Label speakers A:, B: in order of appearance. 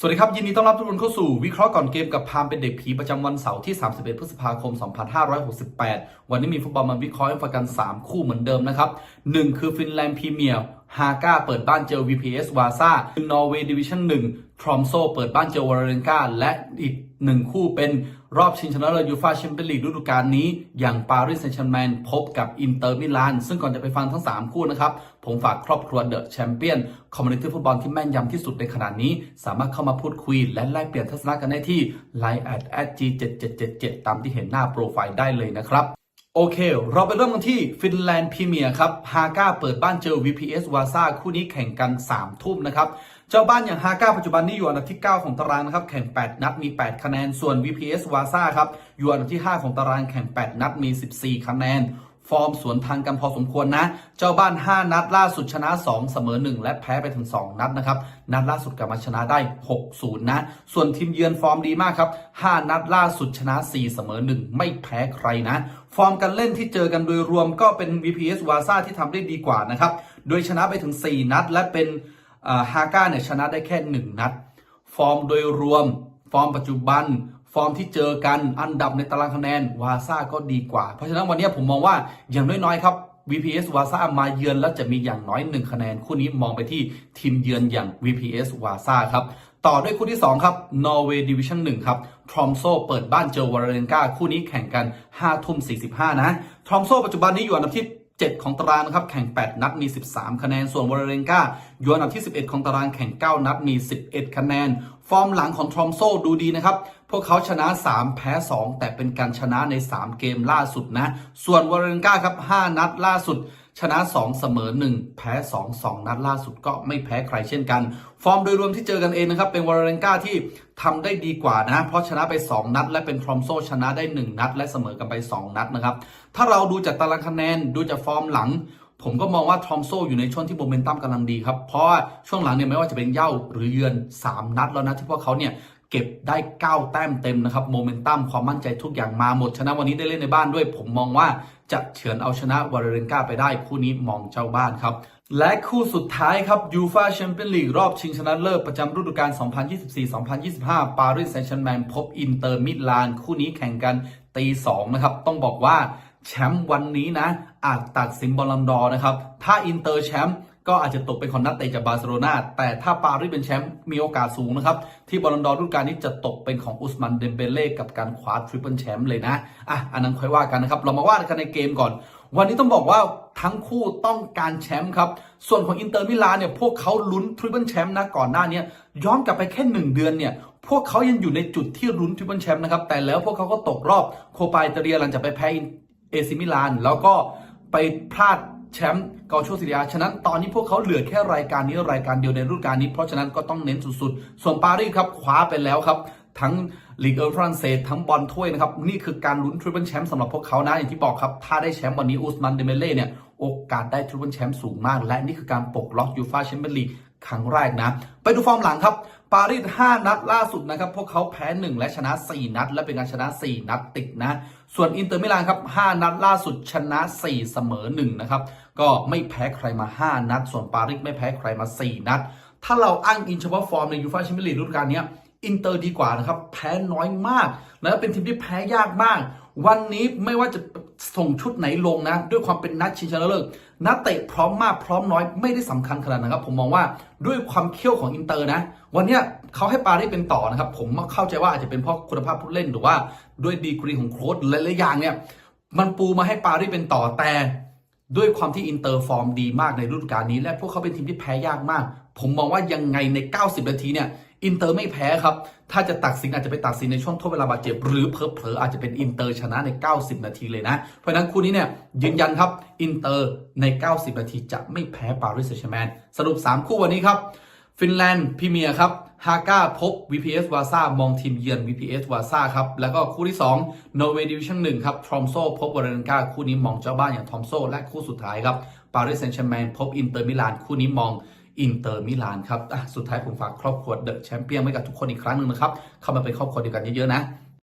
A: สวัสดีครับ ยินดีต้อนรับทุกคนเข้าสู่วิเคราะห์ก่อนเกมกับพามเป็นเด็กผีประจำวันเสาร์ที่ 31 พฤษภาคม 2568 วันนี้มีฟุตบอลมาวิเคราะห์ให้ฟังกัน 3 คู่เหมือนเดิมนะครับ 1 คือฟินแลนด์พรีเมียร์ฮาก้าเปิดบ้านเจอ VPS วาซ่า นอร์เวย์ดิวิชั่น1 ทรอมโซเปิดบ้านเจอวอร์เรนกาและอีก1คู่เป็นรอบชิงชนะเลิศยูฟาแชมเปี้ยนลีกฤดูกาลนี้ อย่างปารีสแซงต์แชร์แมงพบกับอินเตอร์มิลาน ซึ่งก่อนจะไปฟังทั้ง 3 คู่นะครับ ผมฝากครอบครัวเดอะแชมเปี้ยนคอมมูนิตี้ฟุตบอลที่แม่นยำที่สุดในขณะนี้ สามารถเข้ามาพูดคุย และแลกเปลี่ยนทัศนะกันได้ที่ line at g 7 7 7 7ตามที่เห็นหน้าโปรไฟล์ได้เลยนะครับโอเค เราไปเริ่มกันที่ฟินแลนด์พรีเมียร์ครับฮาก้าเปิดบ้านเจอ VPS วาซาคู่นี้แข่งกัน 3 ทุ่มนะครับ เจ้าบ้านอย่างฮาก้าปัจจุบันนี้อยู่อันดับที่ 9 ของตารางนะครับแข่ง 8 นัดมี 8 คะแนน ส่วน VPS วาซ่าครับอยู่อันดับที่ 5 ของตารางแข่ง 8 นัดมี 14 คะแนน ฟอร์มสวนทางกันพอสมควรนะ เจ้าบ้าน 5 นัดล่าสุดชนะ 2 เสมอ 1 และแพ้ไปถึง 2 นัดนะครับ นัดล่าสุดกลับมาชนะได้ 6-0 นะ ส่วนทีมเยือนฟอร์มดีมากครับ 5 นัดล่าสุดชนะ 4 เสมอ 1 ไม่แพ้ใครนะฟอร์มการเล่นที่เจอกันโดยรวมก็เป็น VPS วาซ่าที่ทำได้ดีกว่านะครับ โดยชนะไปถึง 4 นัดและเป็น ฮาก้าเนี่ยชนะได้แค่ 1 นัด ฟอร์มโดยรวม ฟอร์มปัจจุบัน ฟอร์มที่เจอกันอันดับในตารางคะแนนวาซ่าก็ดีกว่า เพราะฉะนั้นวันนี้ผมมองว่าอย่างน้อยๆครับ VPS วาซ่ามาเยือนแล้วจะมีอย่างน้อย 1 คะแนน คู่นี้มองไปที่ทีมเยือนอย่าง VPS วาซ่าครับต่อด้วยคู่ที่ 2 ครับ Norway Division 1ครับทรอมโซเปิดบ้านเจอวาเลนกาคู่นี้แข่งกัน5ทุ่ม45 นะทรอมโซปัจจุบันนี้อยู่อันดับที่ 7 ของตารางนะครับแข่ง 8 นัดมี 13 คะแนน ส่วนวอร์เรนกาอยู่อันดับที่ 11 ของตารางแข่ง 9 นัดมี 11 คะแนน ฟอร์มหลังของทรอมโซดูดีนะครับ พวกเขาชนะ 3 แพ้ 2 แต่เป็นการชนะใน 3 เกมล่าสุดนะ ส่วนวอร์เรนกาครับ 5 นัดล่าสุด ชนะ 2 เสมอ 1 แพ้ 2 2 นัดล่าสุดก็ไม่แพ้ใครเช่นกัน ฟอร์มโดยรวมที่เจอกันเองนะครับ เป็นวอร์เรนกาที่ทำได้ดีกว่านะ เพราะชนะไป 2 นัด และเป็นทรอมโซชนะได้ 1 นัด และเสมอกันไป 2 นัดนะครับ ถ้าเราดูจากตารางคะแนนดูจากฟอร์มหลัง ผมก็มองว่าทอมโซอยู่ในช่วงที่โมเมนตัมกำลังดีครับ เพราะว่าช่วงหลังเนี่ยไม่ว่าจะเป็นเย่าหรือเยือน 3 นัดแล้วนะที่พวกเขาเนี่ยเก็บได้ 9 แต้มเต็มนะครับโมเมนตัมความมั่นใจทุกอย่างมาหมด ชนะวันนี้ได้เล่นในบ้านด้วย ผมมองว่า จะเฉือนเอาชนะวาเลนกาไปได้คู่นี้มองเจ้าบ้านครับ และคู่สุดท้ายครับยูฟาแชมเปี้ยนลีกรอบชิงชนะเลิศประจำฤดูกาล 2024-2025 ปารีสแซงต์แชร์แมงพบอินเตอร์มิลาน คู่นี้แข่งกันตีสองนะครับ ต้องบอกว่าแชมป์วันนี้นะ อาจตัดสินบอลลัมดอนะครับ ถ้าอินเตอร์แชมป์ ก็อาจจะตกเป็นของนักเตะจากบาร์เซโลนาแต่ถ้าปารีสเป็นแชมป์มีโอกาสสูงนะครับ ที่บอลลันดอร์ฤดูกาลนี้จะตกเป็นของอุสมันเดมเบเล่กับการคว้าทริปเปิลแชมป์เลยนะอะอันนั้นค่อยว่ากันนะครับ เรามาว่ากันในเกมก่อน วันนี้ต้องบอกว่าทั้งคู่ต้องการแชมป์ครับ ส่วนของอินเตอร์มิลานเนี่ยพวกเขาลุ้นทริปเปิลแชมป์นะก่อนหน้านี้ย้อนกลับไปแค่1เดือนเนี่ยพวกเขายังอยู่ในจุดที่ลุ้นทริปเปิลแชมป์นะครับแต่แล้วพวกเขาก็ตกรอบโคปาอิตาเลียหลังจากไปแพ้เอซิมิลานแล้วก็ไปพลาด แชมป์กอโชซิเลียฉะนั้นตอนนี้พวกเขาเหลือแค่รายการนี้รายการเดียวในฤดูกาลนี้ เพราะฉะนั้นก็ต้องเน้นสุดๆ ส่วนปารีสครับคว้าไปแล้วครับ ทั้งลีกเออร์ฝรั่งเศสทั้งบอลถ้วยนะครับ นี่คือการลุ้นทริปเปิลแชมป์สำหรับพวกเขานะอย่างที่บอกครับ ถ้าได้แชมป์วันนี้อุสมันเดเมเล่เนี่ยโอกาสได้ทริปเปิลแชมป์สูงมาก และนี่คือการปกล็อกยูฟาแชมเปี้ยนลีก ครั้งแรกนะ ไปดูฟอร์มหลังครับปารีส 5 นัดล่าสุดนะครับ พวกเขาแพ้ 1 และชนะ 4 นัด และเป็นการชนะ 4 นัดติดนะ ส่วนอินเตอร์มิลานครับ 5 นัดล่าสุดชนะ 4 เสมอ 1 นะครับ ก็ไม่แพ้ใครมา 5 นัด ส่วนปารีสไม่แพ้ใครมา 4 นัด ถ้าเราอ้างอิงเฉพาะฟอร์มในยูฟ่าแชมเปี้ยนลีกฤดูกาลนี้อินเตอร์ดีกว่านะครับ แพ้น้อยมาก และเป็นทีมที่แพ้ยากมาก วันนี้ไม่ว่าจะส่งชุดไหนลงนะ ด้วยความเป็นนัดชิงชนะเลิศนักเตะพร้อมมากพร้อมน้อยไม่ได้สำคัญขนาดนะครับ ผมมองว่าด้วยความเขี้ยวของอินเตอร์นะ วันนี้เขาให้ปารีสเป็นต่อนะครับ ผมเข้าใจว่าอาจจะเป็นเพราะคุณภาพผู้เล่นหรือว่าด้วยดีกรีของโค้ชหลายๆอย่างเนี่ย มันปูมาให้ปารีสเป็นต่อแต่ด้วยความที่อินเตอร์ฟอร์มดีมากในฤดูกาลนี้ และพวกเขาเป็นทีมที่แพ้ยากมาก ผมมองว่ายังไงใน 90 นาทีเนี่ยอินเตอร์ไม่แพ้ครับ ถ้าจะตัดสินอาจจะไปตัดสินในช่วงทดเวลาบาดเจ็บ หรือเพลอๆอาจจะเป็นอินเตอร์ชนะใน 90 นาทีเลยนะ เพราะฉะนั้นคู่นี้เนี่ยยืนยันครับอินเตอร์ใน 90 นาทีจะไม่แพ้ปารีสแซงต์แชร์แมงสรุป 3 คู่วันนี้ครับ ฟินแลนด์พรีเมียร์ครับฮาก้าพบ VPS วาซ่ามองทีมเยือน VPS วาซ่าครับ แล้วก็คู่ที่2 Norway Division 1ครับทรอมโซพบวอร์เรนกาคู่นี้มองเจ้าบ้านอย่างทอมโซและคู่สุดท้ายครับปารีสแซงต์แชร์แมงพบอินเตอร์มิลานคู่นี้มอง อินเตอร์มิลานครับอะสุดท้ายผมฝากครอบครัวเดอะแชมเปี้ยนไว้กับทุกคนอีกครั้งหนึ่งนะครับ เข้ามาเป็นครอบครัวเดียวกันเยอะๆนะ